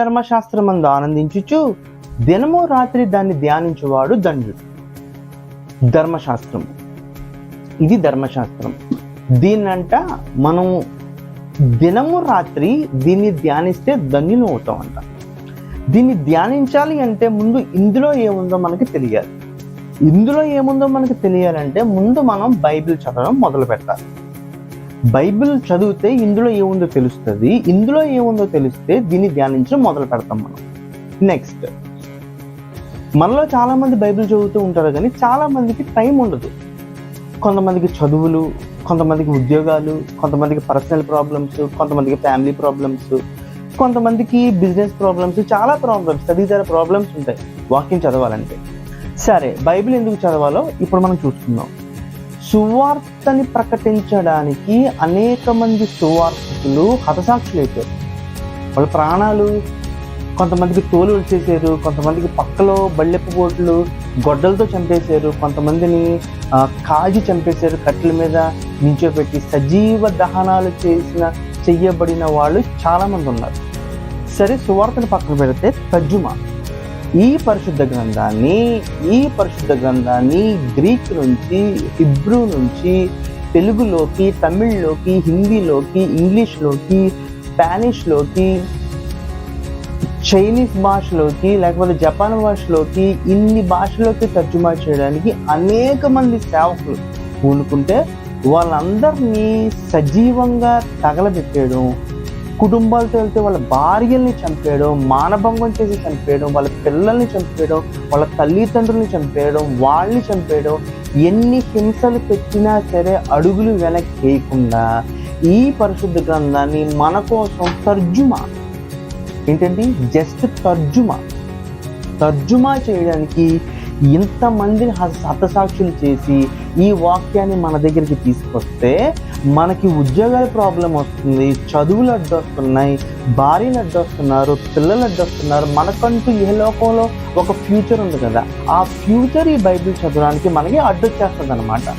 ధర్మశాస్త్రమందు ఆనందించుచు దినము రాత్రి దాన్ని ధ్యానించువాడు ధన్యుడు ధర్మశాస్త్రం ఇది ధర్మశాస్త్రం. దీన్నంట మనం దినము రాత్రి దీన్ని ధ్యానిస్తే ధన్యులు అవుతాం అంట దీన్ని ధ్యానించాలి అంటే ముందు ఇందులో ఏముందో మనకి తెలియాలి. ఇందులో ఏముందో మనకి తెలియాలంటే ముందు మనం బైబిల్ చదవడం మొదలు పెట్టాలి బైబిల్ చదివితే ఇందులో ఏముందో తెలుస్తుంది. ఇందులో ఏముందో తెలిస్తే దీన్ని ధ్యానించడం మొదలు పెడతాం మనం. నెక్స్ట్ మనలో చాలా మంది బైబిల్ చదువుతూ ఉంటారు కానీ చాలా మందికి టైం ఉండదు. కొంతమందికి చదువులు కొంతమందికి ఉద్యోగాలు కొంతమందికి పర్సనల్ ప్రాబ్లమ్స్ కొంతమందికి ఫ్యామిలీ ప్రాబ్లమ్స్ కొంతమందికి బిజినెస్ ప్రాబ్లమ్స్ చాలా ప్రాబ్లమ్స్ తదితర ప్రాబ్లమ్స్ ఉంటాయి. వాకింగ్ చదవాలంటే. సరే బైబిల్ ఎందుకు చదవాలో ఇప్పుడు మనం చూసుకుందాం. సువార్తని ప్రకటించడానికి అనేక మంది సువార్తికులు హతసాక్షులైపోయారు. వాళ్ళ ప్రాణాలు కొంతమందికి తోలు వచ్చేసారు కొంతమందికి పక్కలో బళ్ళెప్పు బోట్లు గొడ్డలతో చంపేశారు కొంతమందిని కాజి చంపేశారు కట్టెల మీద నించోబెట్టి సజీవ దహనాలు చేసిన చెయ్యబడిన వాళ్ళు చాలామంది ఉన్నారు. సరే సువార్తను పక్కన పెడితే తర్జుమా. ఈ పరిశుద్ధ గ్రంథాన్ని ఈ పరిశుద్ధ గ్రంథాన్ని గ్రీక్ నుంచి హిబ్రూ నుంచి తెలుగులోకి తమిళ్ళోకి హిందీలోకి ఇంగ్లీష్లోకి స్పానిష్లోకి చైనీస్ భాషలోకి లేకపోతే జపాన్ భాషలోకి ఇన్ని భాషలోకి తర్జుమా చేయడానికి అనేక మంది సేవకులు పూనుకుంటే వాళ్ళందరినీ సజీవంగా తగలబెట్టేయడం కుటుంబాలతో వెళ్తే వాళ్ళ భార్యల్ని చంపేయడం మానభంగం చేసి చంపేయడం వాళ్ళ పిల్లల్ని చంపేయడం వాళ్ళ తల్లిదండ్రుల్ని చంపేయడం వాళ్ళని చంపేయడం ఎన్ని హింసలు పెట్టినా సరే అడుగులు వెనక్కి వేయకుండా ఈ పరిశుద్ధ గ్రంథాన్ని మన కోసం తర్జుమా. ఏంటంటే జస్ట్ తర్జుమా. తర్జుమా చేయడానికి ఇంతమందిని హతసాక్షులు చేసి ఈ వాక్యాన్ని మన దగ్గరికి తీసుకొస్తే మనకి ఉద్యోగాల ప్రాబ్లం వస్తుంది చదువులు అడ్డొస్తున్నాయి భార్యలు అడ్డొస్తున్నారు పిల్లలు అడ్డొస్తున్నారు. మనకంటూ ఏ లోకంలో ఒక ఫ్యూచర్ ఉంది కదా ఆ ఫ్యూచర్ ఈ బైబిల్ చదవడానికి మనకి అడ్డొచ్చేస్తుంది అనమాట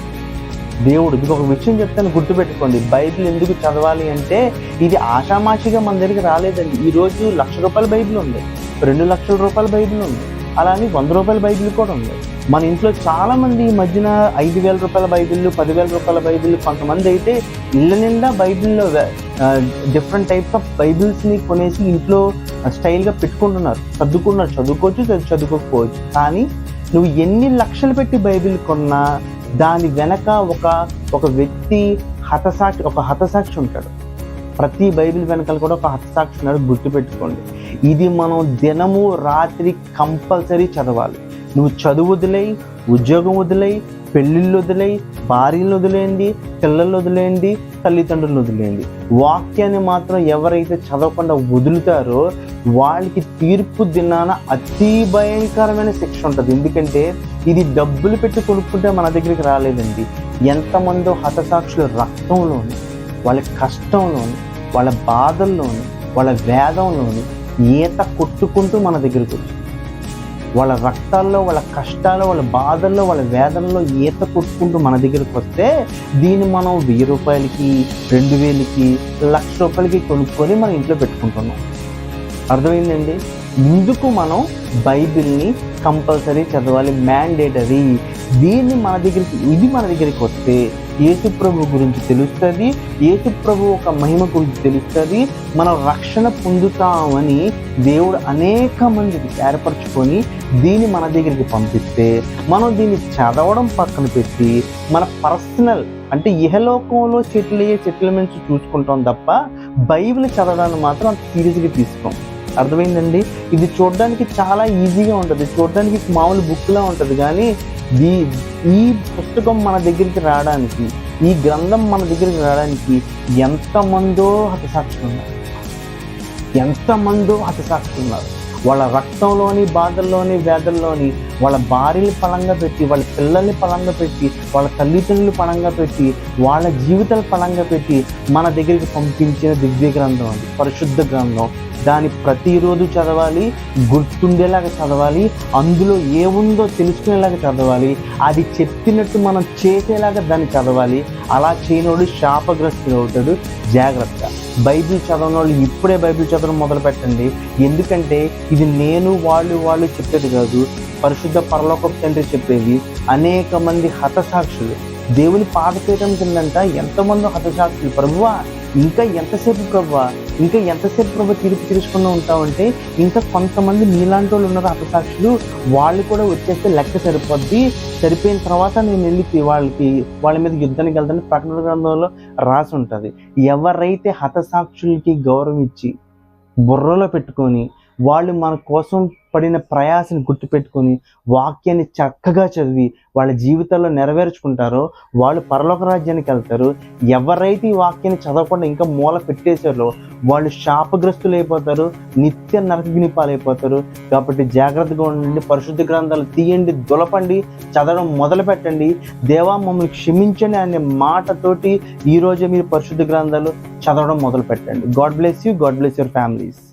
దేవుడు ఇది ఒక విషయం చెప్తాను గుర్తుపెట్టుకోండి. బైబిల్ ఎందుకు చదవాలి అంటే ఇది ఆషామాషిగా మన దగ్గరికి రాలేదండి. ఈ రోజు లక్ష రూపాయల బైబిల్ ఉంది రెండు లక్షల రూపాయల బైబిల్ ఉంది. అలానే వంద రూపాయల బైబిల్ కూడా ఉంది. మన ఇంట్లో చాలా మంది ఈ మధ్యన ఐదు వేల రూపాయల బైబిళ్ళు పదివేల రూపాయల బైబిల్ కొంతమంది అయితే ఇళ్ళ నిండా బైబిల్లో డిఫరెంట్ టైప్స్ ఆఫ్ బైబిల్స్ని కొనేసి ఇంట్లో స్టైల్గా పెట్టుకుంటున్నారు. చదువుకున్నారు చదువుకోవచ్చు చదువు- చదువుకోకపోవచ్చు. కానీ నువ్వు ఎన్ని లక్షలు పెట్టి బైబిల్ కొన్నా దాని వెనక ఒక ఒక వ్యక్తి హతసాక్షి ఒక హతసాక్షి ఉంటాడు. ప్రతి బైబిల్ వెనకాల కూడా ఒక హతసాక్షి ఉన్నాడు గుర్తుపెట్టుకోండి. ఇది మనం దినము రాత్రి కంపల్సరీ చదవాలి. నువ్వు చదువు వదిలేయి ఉద్యోగం వదిలేయి పెళ్ళిళ్ళు వదిలేయి భార్యలు వదిలేయండి పిల్లలు వదిలేయండి తల్లిదండ్రులు వదిలేయండి. వాక్యాన్ని మాత్రం ఎవరైతే చదవకుండా వదులుతారో వాళ్ళకి తీర్పు దినాన అతి భయంకరమైన శిక్ష ఉంటుంది. ఎందుకంటే ఇది డబ్బులు పెట్టి కొనుక్కుంటే మన దగ్గరికి రాలేదండి. ఎంతమందో హతసాక్షుల రక్తంలోని. వాళ్ళ కష్టంలోని వాళ్ళ బాధల్లోని వాళ్ళ వేదంలోని ఈత కొట్టుకుంటూ మన దగ్గరికి వచ్చి వాళ్ళ రక్తాల్లో వాళ్ళ కష్టాల్లో వాళ్ళ బాధల్లో వాళ్ళ వేదనలో ఈత కొట్టుకుంటూ మన దగ్గరికి వస్తే దీన్ని మనం వెయ్యి రూపాయలకి రెండు వేలకి లక్ష రూపాయలకి కొనుక్కొని మన ఇంట్లో పెట్టుకుంటున్నాం. అర్థమైందండి? ఇందుకు మనం బైబిల్ని కంపల్సరీ చదవాలి మ్యాండేటరీ. దీన్ని మన దగ్గరికి ఇది మన దగ్గరికి వస్తే యేసు ప్రభు గురించి తెలుస్తుంది యేసు ప్రభు ఒక మహిమ గురించి తెలుస్తుంది మనం రక్షణ పొందుతామని దేవుడు అనేక మందికి ఏర్పరచుకొని దీన్ని మన దగ్గరికి పంపిస్తే మనం దీన్ని చదవడం పక్కన పెట్టి మన పర్సనల్ అంటే ఇహలోకంలో సెటిల్ అయ్యే సెటిల్మెంట్స్ చూసుకుంటాం తప్ప బైబిల్ చదవడాన్ని మాత్రం అంత సీరియస్గా తీసుకోం. అర్థమైందండి? ఇది చూడడానికి చాలా ఈజీగా ఉంటుంది. చూడడానికి మామూలు బుక్లా ఉంటుంది కానీ ఈ ఈ పుస్తకం మన దగ్గరికి రావడానికి ఈ గ్రంథం మన దగ్గరికి రావడానికి ఎంతమందో హతసాక్షులు ఎంతమందో హతసాక్షులు వాళ్ళ రక్తంలోని బాధల్లోని వేదల్లోని వాళ్ళ భార్యని పలంగా పెట్టి వాళ్ళ పిల్లల్ని పలంగా పెట్టి వాళ్ళ తల్లిదండ్రులు పలంగా పెట్టి వాళ్ళ జీవితాలు పలంగా పెట్టి మన దగ్గరికి పంపించిన దివ్య గ్రంథం అది పరిశుద్ధ గ్రంథం. దాన్ని ప్రతిరోజు చదవాలి గుర్తుండేలాగా చదవాలి అందులో ఏముందో తెలుసుకునేలాగా చదవాలి అది చెప్పినట్టు మనం చేసేలాగా దాన్ని చదవాలి. అలా చేయనోడు శాపగ్రస్తుడు అవుతాడు. జాగ్రత్త. బైబిల్ చదవని వాళ్ళు ఇప్పుడే బైబిల్ చదవడం మొదలు పెట్టండి. ఎందుకంటే ఇది నేను వాళ్ళు వాళ్ళు చెప్పేది కాదు. పరిశుద్ధ పరలోక తండ్రి చెప్పేది అనేక మంది హతసాక్షులు. దేవుని పాదపీఠం కిందంట ఎంతమంది హతసాక్షులు. ప్రభువా ఇంకా ఎంతసేపు ప్రభువా ఇంకా ఎంతసేపు ప్రభు తీర్పు తీర్చుకుని ఉంటామంటే ఇంకా కొంతమంది మీలాంటి వాళ్ళు ఉన్నారు హతసాక్షులు వాళ్ళు కూడా వచ్చేస్తే లెక్క సరిపోద్ది. సరిపోయిన తర్వాత నేను వెళ్ళి వాళ్ళకి వాళ్ళ మీద యుద్ధానికి వెళ్తాను ప్రకటన గ్రంథంలో రాసి ఉంటుంది. ఎవరైతే హతసాక్షులకి గౌరవం ఇచ్చి బుర్రలో పెట్టుకొని వాళ్ళు మన కోసం పడిన ప్రయాసని గుర్తుపెట్టుకొని వాక్యాన్ని చక్కగా చదివి వాళ్ళ జీవితాల్లో నెరవేర్చుకుంటారో వాళ్ళు పరలోక రాజ్యానికి వెళ్తారు ఎవరైతే ఈ వాక్యాన్ని చదవకుండా ఇంకా మూల పెట్టేశారో వాళ్ళు శాపగ్రస్తులు అయిపోతారు నిత్య నరకగిని పాలైపోతారు కాబట్టి జాగ్రత్తగా ఉండండి పరిశుద్ధ గ్రంథాలు తీయండి దులపండి చదవడం మొదలు పెట్టండి. దేవా మమ్మల్ని క్షమించండి అనే మాటతోటి ఈ రోజే మీరు పరిశుద్ధ గ్రంథాలు చదవడం మొదలు పెట్టండి. God bless you God bless your families.